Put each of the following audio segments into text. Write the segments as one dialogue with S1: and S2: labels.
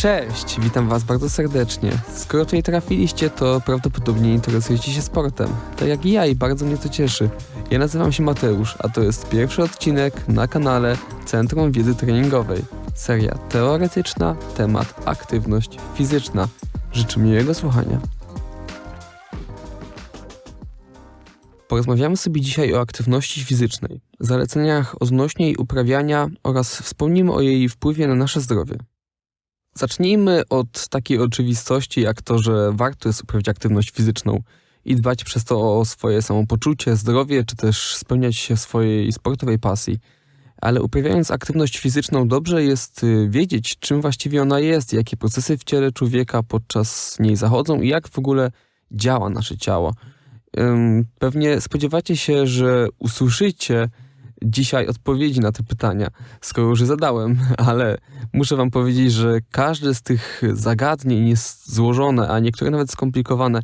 S1: Cześć, witam Was bardzo serdecznie. Skoro tutaj trafiliście, to prawdopodobnie interesujecie się sportem. Tak jak i ja i bardzo mnie to cieszy. Ja nazywam się Mateusz, a to jest pierwszy odcinek na kanale Centrum Wiedzy Treningowej. Seria teoretyczna, temat aktywność fizyczna. Życzę miłego słuchania. Porozmawiamy sobie dzisiaj o aktywności fizycznej, zaleceniach odnośnie jej uprawiania oraz wspomnimy o jej wpływie na nasze zdrowie. Zacznijmy od takiej oczywistości, jak to, że warto jest uprawiać aktywność fizyczną i dbać przez to o swoje samopoczucie, zdrowie, czy też spełniać się swojej sportowej pasji. Ale uprawiając aktywność fizyczną, dobrze jest y, wiedzieć, czym właściwie ona jest, jakie procesy w ciele człowieka podczas niej zachodzą i jak w ogóle działa nasze ciało. Pewnie spodziewacie się, że usłyszycie dzisiaj odpowiedzi na te pytania, skoro już zadałem, ale muszę Wam powiedzieć, że każde z tych zagadnień jest złożone, a niektóre nawet skomplikowane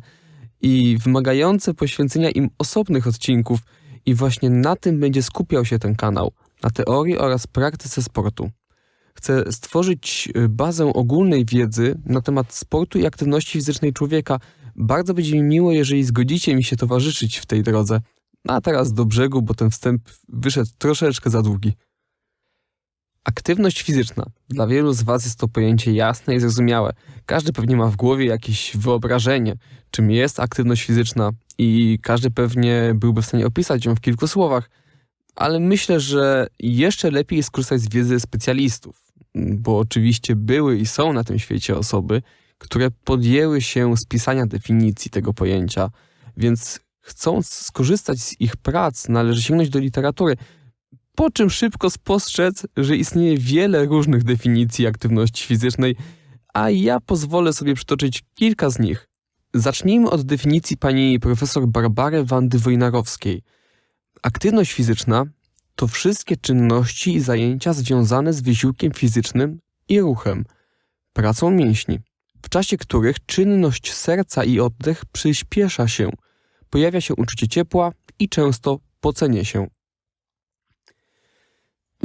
S1: i wymagające poświęcenia im osobnych odcinków, i właśnie na tym będzie skupiał się ten kanał na teorii oraz praktyce sportu. Chcę stworzyć bazę ogólnej wiedzy na temat sportu i aktywności fizycznej człowieka. Bardzo będzie mi miło, jeżeli zgodzicie mi się towarzyszyć w tej drodze. No a teraz do brzegu, bo ten wstęp wyszedł troszeczkę za długi. Aktywność fizyczna. Dla wielu z Was jest to pojęcie jasne i zrozumiałe. Każdy pewnie ma w głowie jakieś wyobrażenie, czym jest aktywność fizyczna, i każdy pewnie byłby w stanie opisać ją w kilku słowach, ale myślę, że jeszcze lepiej jest z wiedzy specjalistów, bo oczywiście były i są na tym świecie osoby, które podjęły się spisania definicji tego pojęcia, więc chcąc skorzystać z ich prac, należy sięgnąć do literatury, po czym szybko spostrzec, że istnieje wiele różnych definicji aktywności fizycznej, a ja pozwolę sobie przytoczyć kilka z nich. Zacznijmy od definicji pani profesor Barbary Wandy Wojnarowskiej. Aktywność fizyczna to wszystkie czynności i zajęcia związane z wysiłkiem fizycznym i ruchem, pracą mięśni, w czasie których czynność serca i oddech przyspiesza się, pojawia się uczucie ciepła i często pocenie się.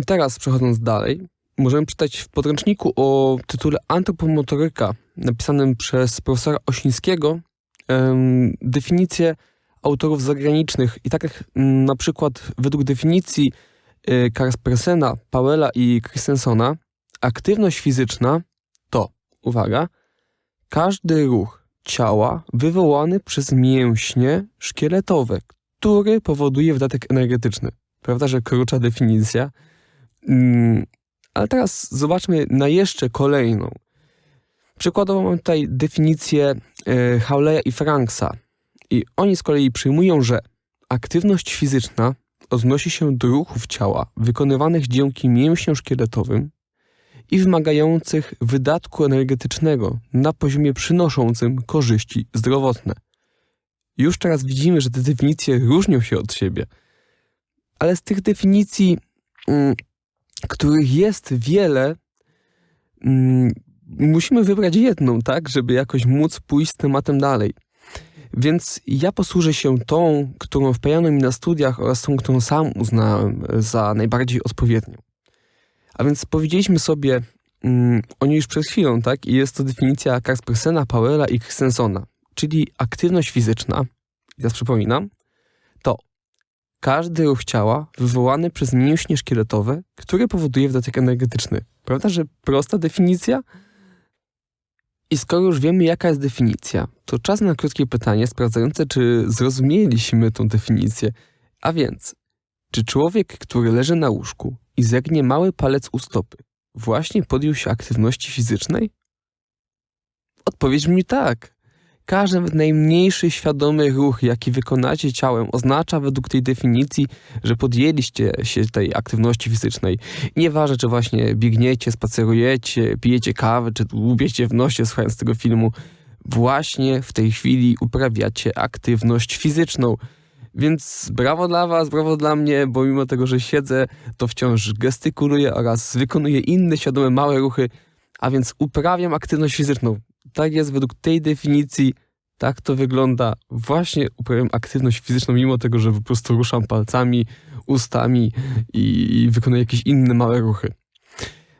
S1: Teraz przechodząc dalej, możemy czytać w podręczniku o tytule Antropomotoryka, napisanym przez profesora Osińskiego, um, definicję autorów zagranicznych. I tak jak na przykład według definicji y, Karspersena, Powella i Christensona, aktywność fizyczna to, uwaga, każdy ruch ciała wywołany przez mięśnie szkieletowe, który powoduje wydatek energetyczny. Prawda, że krótsza definicja. Mm, ale teraz zobaczmy na jeszcze kolejną. Przykładowo mam tutaj definicję Howleya i Franksa. I oni z kolei przyjmują, że aktywność fizyczna odnosi się do ruchów ciała wykonywanych dzięki mięśniom szkieletowym i wymagających wydatku energetycznego na poziomie przynoszącym korzyści zdrowotne. Już teraz widzimy, że te definicje różnią się od siebie, ale z tych definicji mm, których jest wiele, mm, musimy wybrać jedną, tak, żeby jakoś móc pójść z tematem dalej. Więc ja posłużę się tą, którą wpajano mi na studiach oraz tą, którą sam uznałem za najbardziej odpowiednią. A więc powiedzieliśmy sobie mm, o niej już przed chwilą, tak? I jest to definicja Kaspersena, Powella i Christensona, czyli aktywność fizyczna, teraz przypominam, każdy ruch ciała wywołany przez mięśnie szkieletowe, który powoduje wydatek energetyczny. Prawda, że prosta definicja? I skoro już wiemy, jaka jest definicja, to czas na krótkie pytanie sprawdzające, czy zrozumieliśmy tą definicję. A więc, czy człowiek, który leży na łóżku i zegnie mały palec u stopy, właśnie podjął się aktywności fizycznej? Odpowiedź mi tak. Każdy najmniejszy świadomy ruch, jaki wykonacie ciałem, oznacza według tej definicji, że podjęliście się tej aktywności fizycznej. Nieważne, czy właśnie biegniecie, spacerujecie, pijecie kawę, czy łubiecie w nosie słuchając tego filmu, właśnie w tej chwili uprawiacie aktywność fizyczną. Więc brawo dla Was, brawo dla mnie, bo mimo tego, że siedzę, to wciąż gestykuluję oraz wykonuję inne świadome małe ruchy, a więc uprawiam aktywność fizyczną tak jest według tej definicji, tak to wygląda. Właśnie uprawiam aktywność fizyczną, mimo tego, że po prostu ruszam palcami, ustami i, i wykonuję jakieś inne małe ruchy.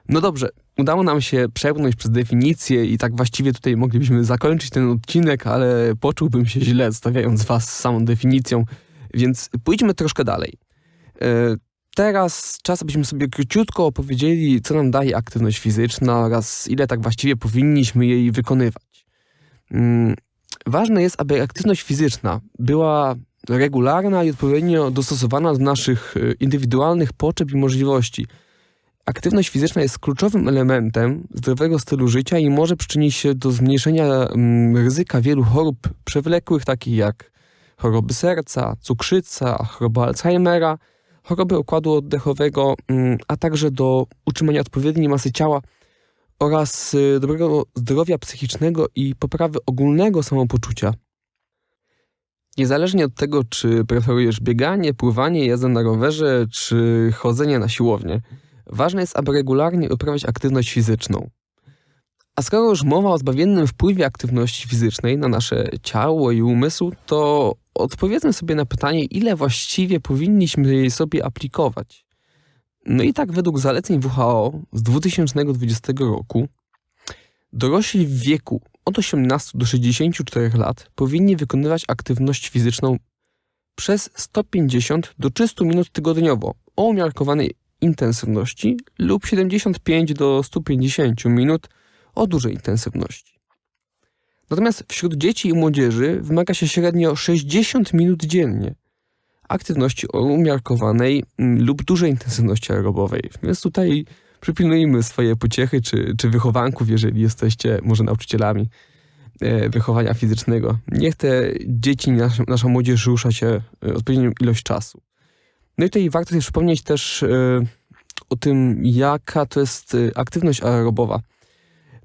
S1: No dobrze, udało nam się przebrnąć przez definicję i tak właściwie tutaj moglibyśmy zakończyć ten odcinek, ale poczułbym się źle stawiając was z samą definicją, więc pójdźmy troszkę dalej. E, teraz czas, abyśmy sobie króciutko opowiedzieli, co nam daje aktywność fizyczna oraz ile tak właściwie powinniśmy jej wykonywać. Mm, ważne jest, aby aktywność fizyczna była regularna i odpowiednio dostosowana do naszych e, indywidualnych potrzeb i możliwości. Aktywność fizyczna jest kluczowym elementem zdrowego stylu życia i może przyczynić się do zmniejszenia mm, ryzyka wielu chorób przewlekłych, takich jak choroby serca, cukrzyca, choroba Alzheimera, choroby układu oddechowego, mm, a także do utrzymania odpowiedniej masy ciała oraz y, dobrego zdrowia psychicznego i poprawy ogólnego samopoczucia. Niezależnie od tego, czy preferujesz bieganie, pływanie, jazdę na rowerze, czy chodzenie na siłownię, ważne jest, aby regularnie uprawiać aktywność fizyczną. A skoro już mowa o zbawiennym wpływie aktywności fizycznej na nasze ciało i umysł, to odpowiedzmy sobie na pytanie, ile właściwie powinniśmy jej sobie aplikować. No i tak według zaleceń WHO z 2020 roku dorośli w wieku od 18 do 64 lat powinni wykonywać aktywność fizyczną przez 150 do 300 minut tygodniowo o umiarkowanej intensywności lub 75 do 150 minut o dużej intensywności. Natomiast wśród dzieci i młodzieży wymaga się średnio 60 minut dziennie aktywności o umiarkowanej mm, lub dużej intensywności aerobowej. Więc tutaj przypilnujmy swoje pociechy czy, czy wychowanków, jeżeli jesteście może nauczycielami e, wychowania fizycznego. Niech te dzieci, nasza, nasza młodzież rusza się e, odpowiednią ilość czasu. No i tutaj warto sobie przypomnieć też e, o tym, jaka to jest aktywność aerobowa.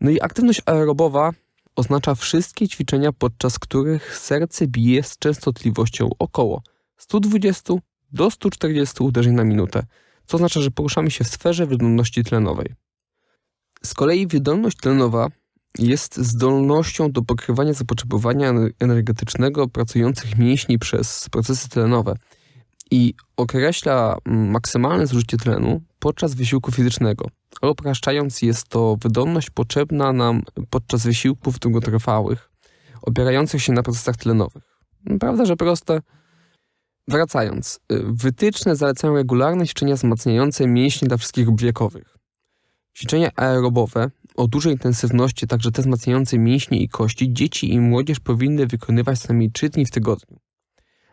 S1: No i aktywność aerobowa oznacza wszystkie ćwiczenia, podczas których serce bije z częstotliwością około 120 do 140 uderzeń na minutę, co oznacza, że poruszamy się w sferze wydolności tlenowej. Z kolei wydolność tlenowa jest zdolnością do pokrywania zapotrzebowania energetycznego pracujących mięśni przez procesy tlenowe i określa maksymalne zużycie tlenu podczas wysiłku fizycznego. Upraszczając, jest to wydolność potrzebna nam podczas wysiłków długotrwałych, opierających się na procesach tlenowych. Prawda, że proste? Wracając, wytyczne zalecają regularne ćwiczenia wzmacniające mięśnie dla wszystkich grup wiekowych. Ćwiczenia aerobowe o dużej intensywności, także te wzmacniające mięśnie i kości, dzieci i młodzież powinny wykonywać co najmniej 3 dni w tygodniu.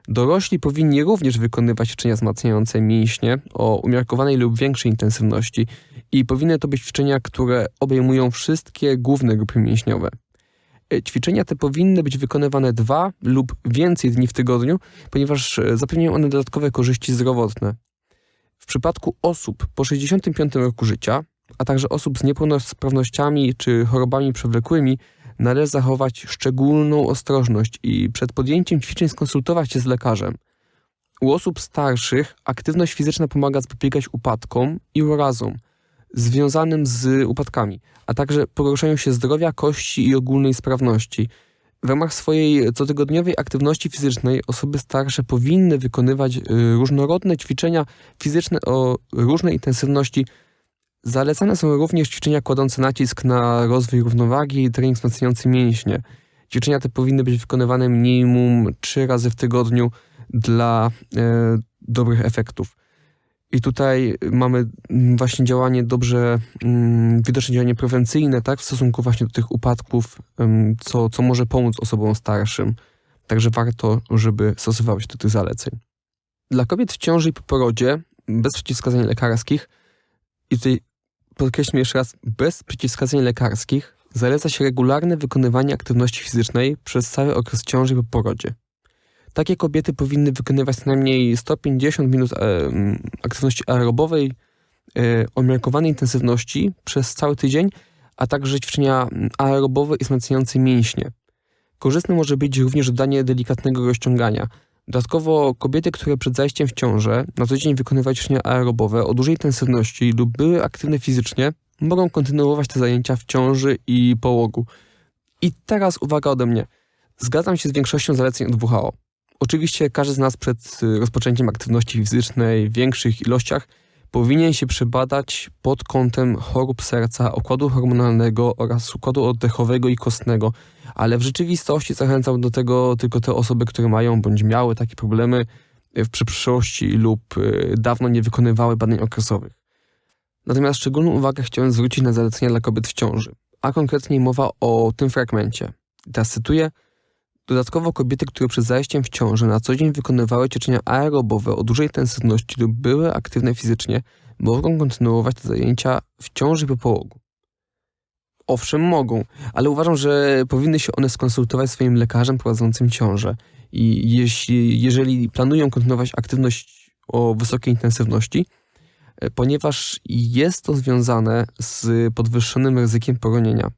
S1: Dorośli powinni również wykonywać ćwiczenia wzmacniające mięśnie o umiarkowanej lub większej intensywności i powinny to być ćwiczenia, które obejmują wszystkie główne grupy mięśniowe. E, ćwiczenia te powinny być wykonywane dwa lub więcej dni w tygodniu, ponieważ e, zapewniają one dodatkowe korzyści zdrowotne. W przypadku osób po 65 roku życia, a także osób z niepełnosprawnościami czy chorobami przewlekłymi, należy zachować szczególną ostrożność i przed podjęciem ćwiczeń skonsultować się z lekarzem. U osób starszych aktywność fizyczna pomaga zapobiegać upadkom i urazom związanym z upadkami, a także poruszaniu się zdrowia, kości i ogólnej sprawności. W ramach swojej cotygodniowej aktywności fizycznej osoby starsze powinny wykonywać y, różnorodne ćwiczenia fizyczne o różnej intensywności Zalecane są również ćwiczenia kładące nacisk na rozwój równowagi i trening wzmacniający mięśnie. Ćwiczenia te powinny być wykonywane minimum 3 razy w tygodniu dla e, dobrych efektów. I tutaj mamy właśnie działanie dobrze mm, widoczne działanie prewencyjne, tak, w stosunku właśnie do tych upadków, co, co może pomóc osobom starszym. Także warto, żeby stosowały się do tych zaleceń. Dla kobiet w ciąży i po porodzie, bez przeciwwskazań lekarskich, i tutaj podkreślmy jeszcze raz, bez przeciwwskazań lekarskich zaleca się regularne wykonywanie aktywności fizycznej przez cały okres ciąży po porodzie. Takie kobiety powinny wykonywać co najmniej 150 minut e, aktywności aerobowej e, o umiarkowanej intensywności przez cały tydzień, a także ćwiczenia aerobowe i wzmacniające mięśnie. Korzystne może być również dodanie delikatnego rozciągania – Dodatkowo kobiety, które przed zajściem w ciążę na co dzień wykonywały ćwiczenia aerobowe o dużej intensywności lub były aktywne fizycznie, mogą kontynuować te zajęcia w ciąży i połogu. I teraz uwaga ode mnie. Zgadzam się z większością zaleceń od WHO. Oczywiście każdy z nas przed y, rozpoczęciem aktywności fizycznej w większych ilościach powinien się przebadać pod kątem chorób serca, układu hormonalnego oraz układu oddechowego i kostnego, ale w rzeczywistości zachęcam do tego tylko te osoby, które mają bądź miały takie problemy w przyszłości lub y, dawno nie wykonywały badań okresowych. Natomiast szczególną uwagę chciałem zwrócić na zalecenia dla kobiet w ciąży, a konkretniej mowa o tym fragmencie. Teraz cytuję. Dodatkowo kobiety, które przed zajściem w ciąży na co dzień wykonywały ćwiczenia aerobowe o dużej intensywności lub były aktywne fizycznie, mogą kontynuować te zajęcia w ciąży po połogu. Owszem, mogą, ale uważam, że powinny się one skonsultować z swoim lekarzem prowadzącym ciążę. I jeśli, jeżeli planują kontynuować aktywność o wysokiej intensywności, e, ponieważ jest to związane z podwyższonym ryzykiem poronienia.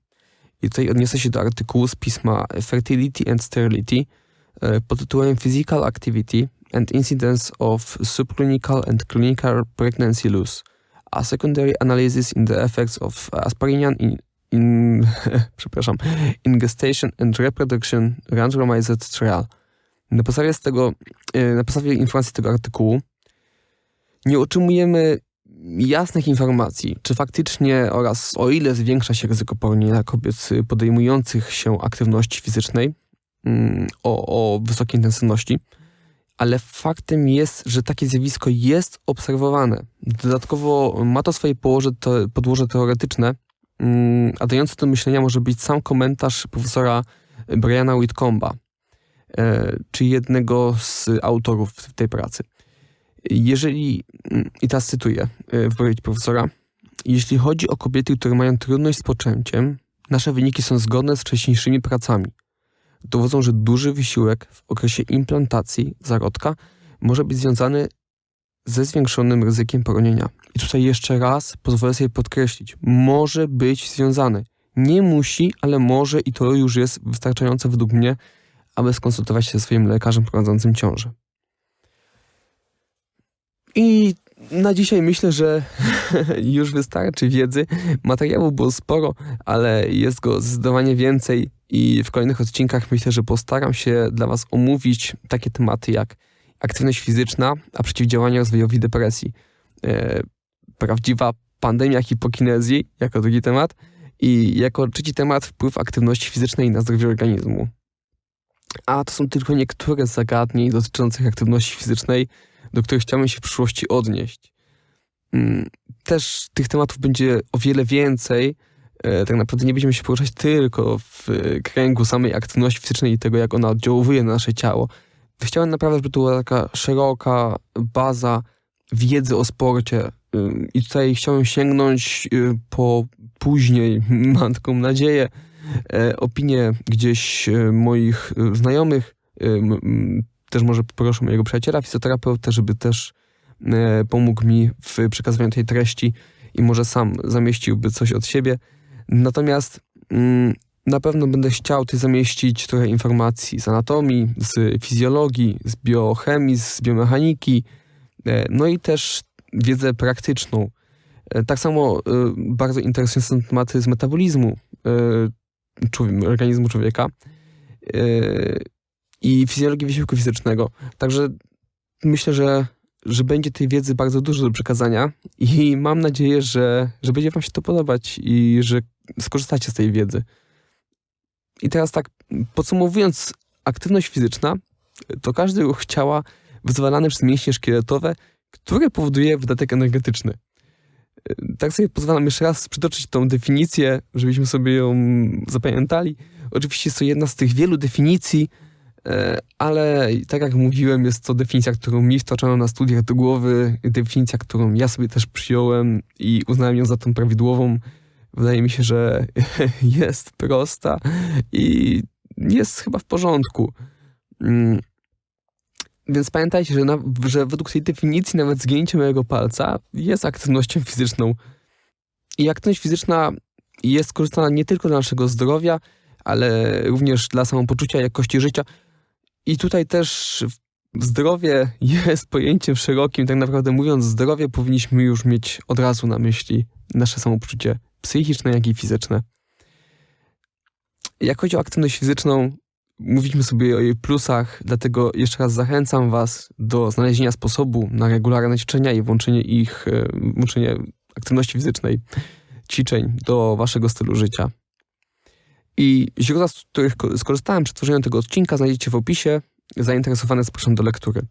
S1: I tutaj odniosę się do artykułu z pisma Fertility and Sterility e, pod tytułem Physical Activity and Incidence of Subclinical and Clinical Pregnancy Loss, a secondary analysis in the effects of aspirinian in, przepraszam, in gestation and reproduction randomized trial. Na podstawie z tego, e, na podstawie informacji tego artykułu nie otrzymujemy jasnych informacji, czy faktycznie oraz o ile zwiększa się ryzyko poronienia kobiet podejmujących się aktywności fizycznej mm, o, o wysokiej intensywności, ale faktem jest, że takie zjawisko jest obserwowane. Dodatkowo ma to swoje położe, te, podłoże teoretyczne, a dający do myślenia może być sam komentarz profesora Briana Whitcomba, e, czy jednego z autorów tej pracy. Jeżeli, mm, i teraz cytuję e, wypowiedź profesora, jeśli chodzi o kobiety, które mają trudność z poczęciem, nasze wyniki są zgodne z wcześniejszymi pracami. Dowodzą, że duży wysiłek w okresie implantacji zarodka może być związany ze zwiększonym ryzykiem poronienia. I tutaj jeszcze raz pozwolę sobie podkreślić, może być związany. Nie musi, ale może i to już jest wystarczające według mnie, aby skonsultować się ze swoim lekarzem prowadzącym ciążę. I na dzisiaj myślę, że już wystarczy wiedzy. Materiału było sporo, ale jest go zdecydowanie więcej i w kolejnych odcinkach myślę, że postaram się dla Was omówić takie tematy jak aktywność fizyczna, a przeciwdziałanie rozwojowi depresji. E, prawdziwa pandemia hipokinezji jako drugi temat i jako trzeci temat wpływ aktywności fizycznej na zdrowie organizmu. A to są tylko niektóre z zagadnień dotyczących aktywności fizycznej, do których chciałbym się w przyszłości odnieść. Mm, też tych tematów będzie o wiele więcej. E, tak naprawdę nie będziemy się poruszać tylko w kręgu samej aktywności fizycznej i tego, jak ona oddziałuje na nasze ciało. Chciałem naprawdę, żeby to była taka szeroka baza wiedzy o sporcie. I tutaj chciałem sięgnąć y, po później, mam taką nadzieję, e, opinie gdzieś e, moich znajomych, też może poproszę mojego przyjaciela, fizjoterapeuta, żeby też e, pomógł mi w przekazywaniu tej treści i może sam zamieściłby coś od siebie. Natomiast mm, na pewno będę chciał tutaj zamieścić trochę informacji z anatomii, z fizjologii, z biochemii, z biomechaniki, e, no i też wiedzę praktyczną. E, tak samo bardzo interesujące są tematy z metabolizmu organizmu człowieka i fizjologii wysiłku fizycznego. Także myślę, że, że będzie tej wiedzy bardzo dużo do przekazania i mam nadzieję, że, że będzie Wam się to podobać i że skorzystacie z tej wiedzy. I teraz tak, podsumowując, aktywność fizyczna to każdy ruch ciała wyzwalany przez mięśnie szkieletowe, które powoduje wydatek energetyczny. Tak sobie pozwalam jeszcze raz przytoczyć tą definicję, żebyśmy sobie ją zapamiętali. Oczywiście jest to jedna z tych wielu definicji, E, ale tak jak mówiłem, jest to definicja, którą mi wtoczono na studiach do głowy, definicja, którą ja sobie też przyjąłem i uznałem ją za tą prawidłową. Wydaje mi się, że jest prosta i jest chyba w porządku. Mm. Więc pamiętajcie, że, na, że według tej definicji nawet zgięcie mojego palca jest aktywnością fizyczną. I aktywność fizyczna jest korzystana nie tylko dla naszego zdrowia, ale również dla samopoczucia, jakości życia. I tutaj też zdrowie jest pojęciem szerokim. Tak naprawdę mówiąc zdrowie, powinniśmy już mieć od razu na myśli nasze samopoczucie psychiczne, jak i fizyczne. Jak chodzi o aktywność fizyczną, mówiliśmy sobie o jej plusach, dlatego jeszcze raz zachęcam Was do znalezienia sposobu na regularne ćwiczenia i włączenie ich, e, włączenie aktywności fizycznej, ćwiczeń do Waszego stylu życia. I źródła, z których ko- skorzystałem przy tworzeniu tego odcinka, znajdziecie w opisie. Zainteresowane zapraszam do lektury.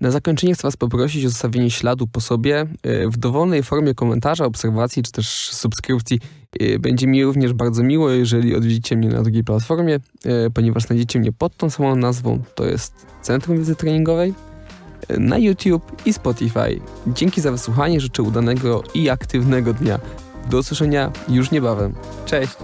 S1: Na zakończenie chcę Was poprosić o zostawienie śladu po sobie e, w dowolnej formie komentarza, obserwacji czy też subskrypcji. E, Będzie mi również bardzo miło, jeżeli odwiedzicie mnie na drugiej platformie, e, ponieważ znajdziecie mnie pod tą samą nazwą. To jest Centrum Wiedzy Treningowej na YouTube i Spotify. Dzięki za wysłuchanie, życzę udanego i aktywnego dnia. Do usłyszenia już niebawem. Cześć!